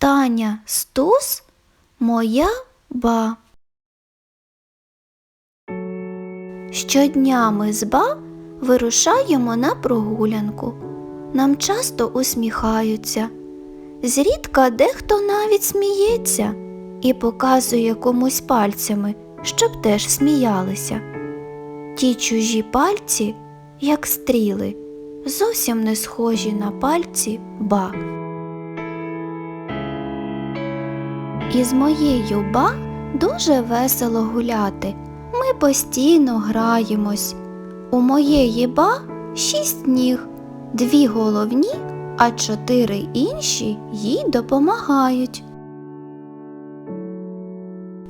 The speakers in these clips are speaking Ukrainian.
Таня Стус моя ба. Щодня ми з ба вирушаємо на прогулянку. Нам часто усміхаються. Зрідка дехто навіть сміється і показує комусь пальцями, щоб теж сміялися. Ті чужі пальці, як стріли, зовсім не схожі на пальці ба. Із моєю ба дуже весело гуляти. Ми постійно граємось. У моєї ба шість ніг, дві головні, а чотири інші їй допомагають.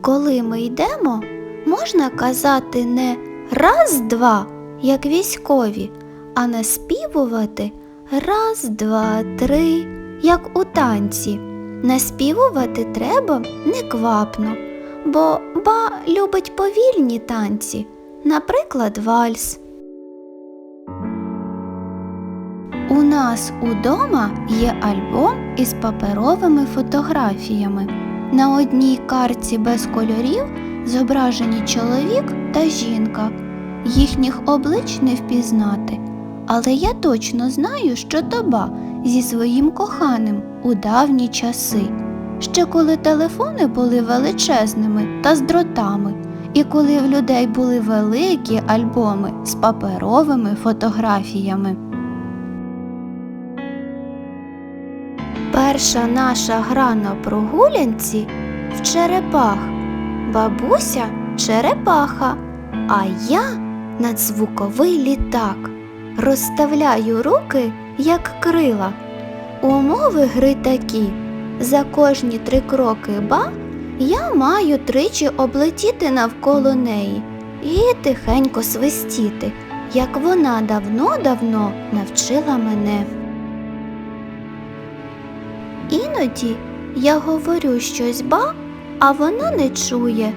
Коли ми йдемо, можна казати не раз, два, як військові, а наспівувати раз, два, три, як у танці. Наспівувати треба неквапно, бо ба любить повільні танці, наприклад, вальс. У нас удома є альбом із паперовими фотографіями. На одній карті без кольорів зображені чоловік та жінка. Їхніх облич не впізнати, але я точно знаю, що то ба зі своїм коханим у давні часи, ще коли телефони були величезними та з дротами, і коли в людей були великі альбоми з паперовими фотографіями. Перша наша гра на прогулянці в черепах. Бабуся черепаха, а я надзвуковий літак. Розставляю руки, як крила. Умови гри такі. За кожні три кроки ба я маю тричі облетіти навколо неї і тихенько свистіти, як вона давно-давно навчила мене. Іноді я говорю щось ба, а вона не чує.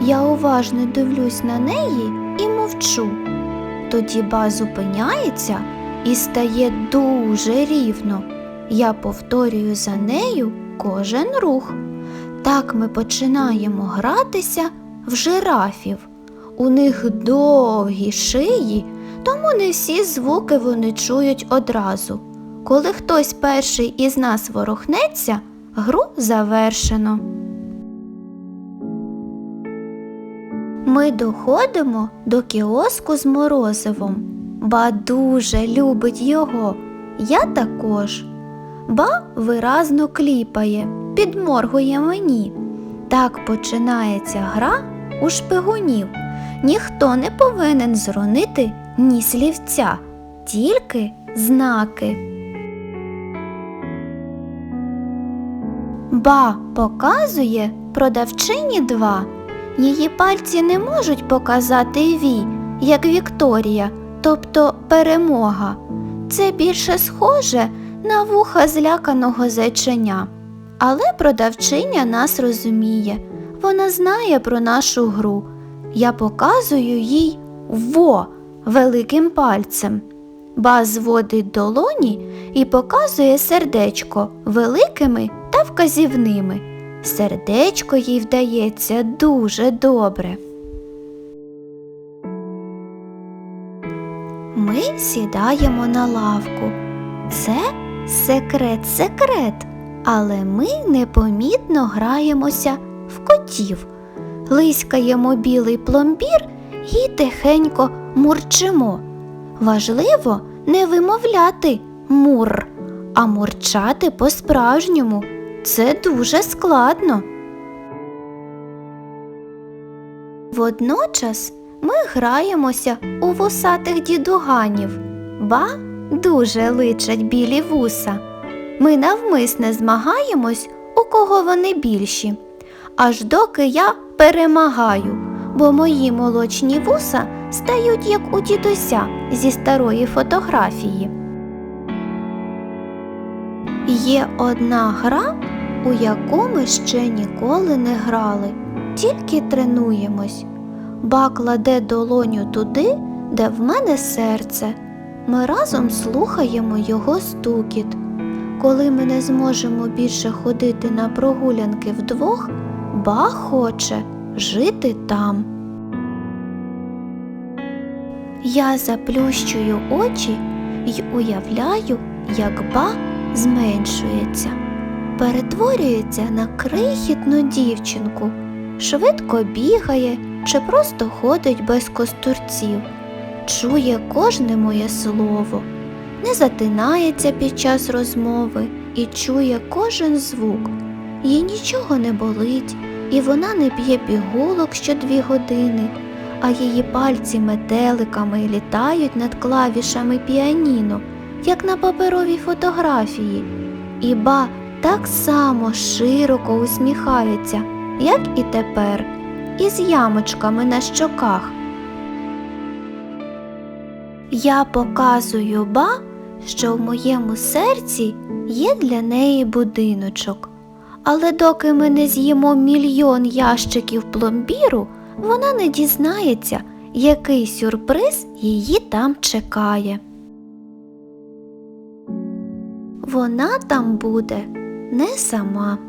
Я уважно дивлюсь на неї і мовчу. Тоді ба зупиняється і стає дуже рівно. Я повторюю за нею кожен рух. Так ми починаємо гратися в жирафів. У них довгі шиї, тому не всі звуки вони чують одразу. Коли хтось перший із нас ворухнеться, гру завершено. Ми доходимо до кіоску з морозивом. Ба дуже любить його. Я також. Ба виразно кліпає, підморгує мені. Так починається гра у шпигунів. Ніхто не повинен зронити ні слівця, тільки знаки. Ба показує продавчині два. Її пальці не можуть показати ві, як Вікторія, тобто перемога. Це більше схоже на вуха зляканого зайченя. Але продавчиня нас розуміє, вона знає про нашу гру. Я показую їй во великим пальцем. Ба зводить долоні і показує сердечко великими та вказівними. Сердечко їй вдається дуже добре. Сідаємо на лавку. Це секрет-секрет, але ми непомітно граємося в котів, лиськаємо білий пломбір і тихенько мурчимо. Важливо не вимовляти мур, а мурчати по-справжньому. Це дуже складно. Водночас ми граємося у вусатих дідуганів. Ба дуже личать білі вуса. Ми навмисне змагаємось, у кого вони більші, аж доки я перемагаю, бо мої молочні вуса стають як у дідуся зі старої фотографії. Є одна гра, у яку ми ще ніколи не грали, тільки тренуємось. Ба кладе долоню туди, де в мене серце. Ми разом слухаємо його стукіт. коли ми не зможемо більше ходити на прогулянки вдвох, ба хоче жити там. Я заплющую очі й уявляю, як ба зменшується, перетворюється на крихітну дівчинку, швидко бігає чи просто ходить без костурців, чує кожне моє слово, не затинається під час розмови і чує кожен звук. Їй нічого не болить, і вона не п'є пігулок щодві години, а її пальці метеликами літають над клавішами піаніно, як на паперовій фотографії. І ба так само широко усміхається, як і тепер, із ямочками на щоках. Я показую ба, що в моєму серці є для неї будиночок. Але доки ми не з'їмо мільйон ящиків пломбіру, вона не дізнається, який сюрприз її там чекає. Вона там буде не сама.